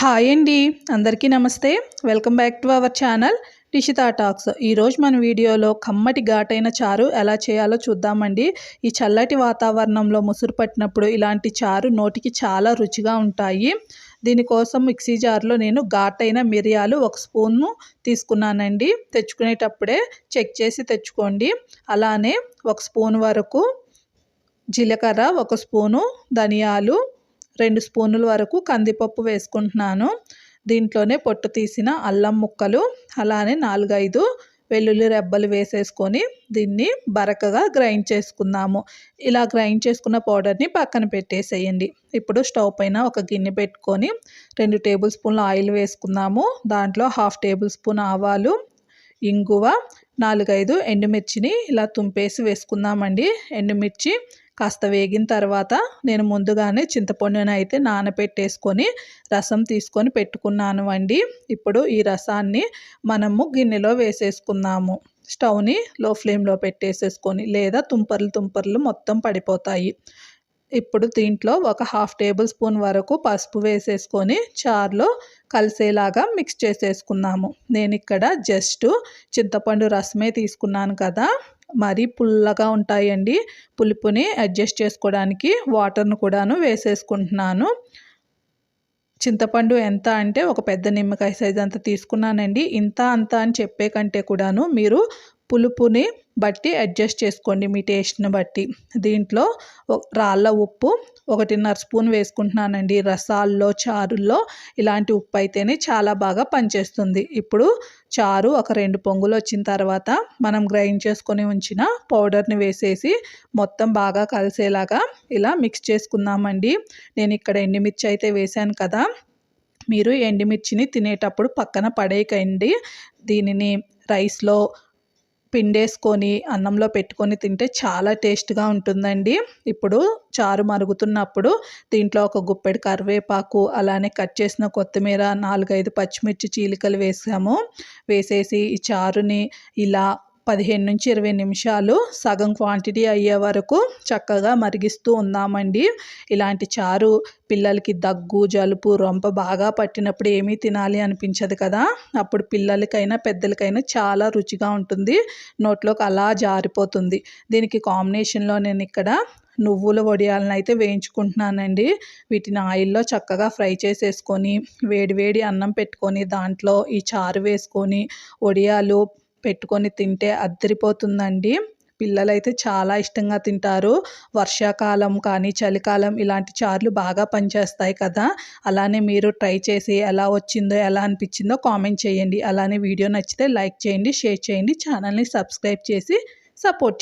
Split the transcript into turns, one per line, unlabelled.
Hi అండి అందరికీ నమస్తే. Welcome back to our channel Tishita talks. ఈరోజు మన వీడియోలో కమ్మటి ఘాటైన చారు ఎలా చేయాలో చూద్దామండి. ఈ చల్లటి వాతావరణంలో ముసురు పట్టినప్పుడు ఇలాంటి చారు నోటికి చాలా రుచిగా ఉంటాయి. దీనికోసం మిక్సీ జార్లో నేను ఘాటైన మిరియాలు ఒక స్పూన్ను తీసుకున్నానండి. తెచ్చుకునేటప్పుడే చెక్ చేసి తెచ్చుకోండి. అలానే ఒక స్పూన్ వరకు జీలకర్ర ఒక స్పూను ధనియాలు రెండు స్పూనుల వరకు కందిపప్పు వేసుకుంటున్నాను. దీంట్లోనే పొట్టు తీసిన అల్లం ముక్కలు అలానే నాలుగైదు వెల్లుల్లి రెబ్బలు వేసేసుకొని దీన్ని బరకగా గ్రైండ్ చేసుకుందాము. ఇలా గ్రైండ్ చేసుకున్న పౌడర్ని పక్కన పెట్టేసేయండి. ఇప్పుడు స్టవ్ పైన ఒక గిన్నె పెట్టుకొని రెండు టేబుల్ స్పూన్ల ఆయిల్ వేసుకుందాము. దాంట్లో హాఫ్ టేబుల్ స్పూన్ ఆవాలు ఇంగువ నాలుగైదు ఎండుమిర్చిని ఇలా తుంపేసి వేసుకుందామండి. ఎండుమిర్చి కాస్త వేగిన తర్వాత నేను ముందుగానే చింతపండుని అయితే నానబెట్టేసుకొని రసం తీసుకొని పెట్టుకున్నాను అండి. ఇప్పుడు ఈ రసాన్ని మనము గిన్నెలో వేసేసుకున్నాము స్టవ్ని లో ఫ్లేమ్లో పెట్టేసేసుకొని లేదా తుంపర్లు తుంపర్లు మొత్తం పడిపోతాయి. ఇప్పుడు దీంట్లో ఒక హాఫ్ టేబుల్ స్పూన్ వరకు పసుపు వేసేసుకొని చారులో కలిసేలాగా మిక్స్ చేసేసుకున్నాము నేను ఇక్కడ జస్ట్ చింతపండు రసమే తీసుకున్నాను కదా. మరీ పుల్లగా ఉంటాయండి. పులుపుని అడ్జస్ట్ చేసుకోవడానికి వాటర్ను కూడాను వేసేసుకుంటున్నాను. చింతపండు ఎంత అంటే ఒక పెద్ద నిమ్మకాయ సైజ్ అంత తీసుకున్నానండి. ఇంత అంత అని చెప్పే కంటే కూడాను మీరు పులుపుని బట్టి అడ్జస్ట్ చేసుకోండి మీ టేస్ట్ని బట్టి. దీంట్లో రాళ్ళ ఉప్పు ఒకటిన్నర స్పూన్ వేసుకుంటున్నానండి. రసాల్లో చారుల్లో ఇలాంటి ఉప్పు అయితేనే చాలా బాగా పనిచేస్తుంది. ఇప్పుడు చారు ఒక రెండు పొంగులు వచ్చిన తర్వాత మనం గ్రైండ్ చేసుకొని ఉంచిన పౌడర్ని వేసేసి మొత్తం బాగా కలిసేలాగా ఇలా మిక్స్ చేసుకుందామండి. నేను ఇక్కడ ఎండుమిర్చి అయితే వేశాను కదా. మీరు ఎండుమిర్చిని తినేటప్పుడు పక్కన పడేయకండి. దీనిని రైస్లో పిండేసుకొని అన్నంలో పెట్టుకొని తింటే చాలా టేస్ట్గా ఉంటుందండి. ఇప్పుడు చారు మరుగుతున్నప్పుడు దీంట్లో ఒక గుప్పెడు కరివేపాకు అలానే కట్ చేసిన కొత్తిమీర నాలుగైదు పచ్చిమిర్చి చీలికలు వేసాము. వేసేసి ఈ చారుని ఇలా పదిహేను నుంచి ఇరవై నిమిషాలు సగం క్వాంటిటీ అయ్యే వరకు చక్కగా మరిగిస్తూ ఉన్నామండి ఇలాంటి చారు పిల్లలకి దగ్గు జలుబు రొంప బాగా పట్టినప్పుడు ఏమీ తినాలి అనిపించదు కదా. అప్పుడు పిల్లలకైనా పెద్దలకైనా చాలా రుచిగా ఉంటుంది. నోట్లోకి అలా జారిపోతుంది. దీనికి కాంబినేషన్లో నేను ఇక్కడ నువ్వుల వడియాలను అయితే వేయించుకుంటున్నానండి. వీటిని ఆయిల్లో చక్కగా ఫ్రై చేసేసుకొని వేడి వేడి అన్నం పెట్టుకొని దాంట్లో ఈ చారు వేసుకొని వడియాలు పెట్టుకొని తింటే అద్దరిపోతుందండి. పిల్లలైతే చాలా ఇష్టంగా తింటారు. వర్షాకాలం కానీ చలికాలం ఇలాంటి చార్లు బాగా పనిచేస్తాయి కదా. అలానే మీరు ట్రై చేసి ఎలా వచ్చిందో ఎలా అనిపించిందో కామెంట్ చేయండి. అలానే వీడియో నచ్చితే లైక్ చేయండి షేర్ చేయండి. ఛానల్ని సబ్స్క్రైబ్ చేసి సపోర్ట్